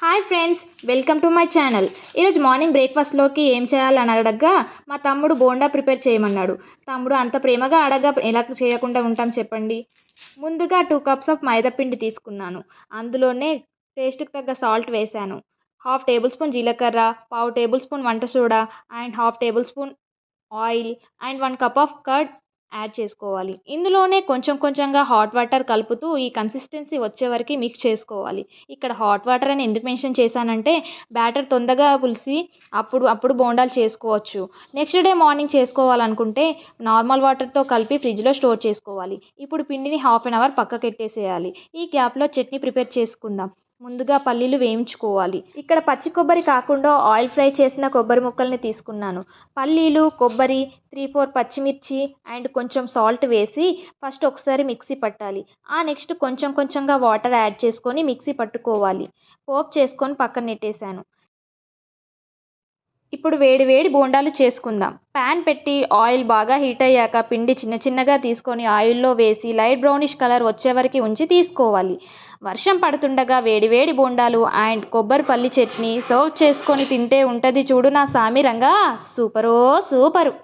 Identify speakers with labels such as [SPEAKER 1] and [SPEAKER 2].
[SPEAKER 1] Hi friends welcome to my channel. ఈరోజు morning బ్రేక్ఫాస్ట్లోకి ఏం చేయాలని అడగగా మా తమ్ముడు బోండా ప్రిపేర్ చేయమన్నాడు. తమ్ముడు అంత ప్రేమగా అడగ ఎలా చేయకుండా ఉంటాం చెప్పండి? ముందుగా టూ కప్స్ ఆఫ్ మైదాపిండి తీసుకున్నాను. అందులోనే టేస్ట్కి తగ్గ సాల్ట్ వేశాను. హాఫ్ టేబుల్ స్పూన్ జీలకర్ర పావు టేబుల్ స్పూన్ వంట soda and half tablespoon oil and one cup of curd add చేసుకోవాలి. ఇందులోనే కొంచెం కొంచెంగా హాట్ వాటర్ కలుపుతూ ఈ కన్సిస్టెన్సీ వచ్చే వరకు మిక్స్ చేసుకోవాలి. ఇక్కడ హాట్ వాటర్ అని ఎందుకు మెన్షన్ చేశానంటే బ్యాటర్ తొందరగా పులిసి అప్పుడు అప్పుడు బోండాలు చేసుకోవచ్చు. నెక్స్ట్ డే మార్నింగ్ చేసుకోవాలనుకుంటే నార్మల్ వాటర్తో కలిపి ఫ్రిడ్జ్లో స్టోర్ చేసుకోవాలి. ఇప్పుడు పిండిని హాఫ్ అన్ అవర్ పక్కకెట్టేసేయాలి. ఈ గ్యాప్లో చట్నీ ప్రిపేర్ చేసుకుందాం. ముందుగా పల్లీలు వేయించుకోవాలి. ఇక్కడ పచ్చి కొబ్బరి కాకుండా ఆయిల్ ఫ్రై చేసిన కొబ్బరి ముక్కల్ని తీసుకున్నాను. పల్లీలు కొబ్బరి త్రీ ఫోర్ పచ్చిమిర్చి అండ్ కొంచెం సాల్ట్ వేసి ఫస్ట్ ఒకసారి మిక్సీ పట్టాలి. ఆ నెక్స్ట్ కొంచెం కొంచెంగా వాటర్ యాడ్ చేసుకొని మిక్సీ పట్టుకోవాలి. పోప్ చేసుకొని పక్కన నెట్టేశాను. ఇప్పుడు వేడి వేడి బోండాలు చేసుకుందాం. ప్యాన్ పెట్టి ఆయిల్ బాగా హీట్ అయ్యాక పిండి చిన్న చిన్నగా తీసుకొని ఆయిల్లో వేసి లైట్ బ్రౌనిష్ కలర్ వచ్చే వరకు ఉంచి తీసుకోవాలి. వర్షం పడుతుండగా వేడి వేడి బోండాలు అండ్ కొబ్బరి పల్లి చట్నీ సర్వ్ చేసుకొని తింటే ఉంటుంది చూడు నా సామిరంగా సూపరో సూపరు.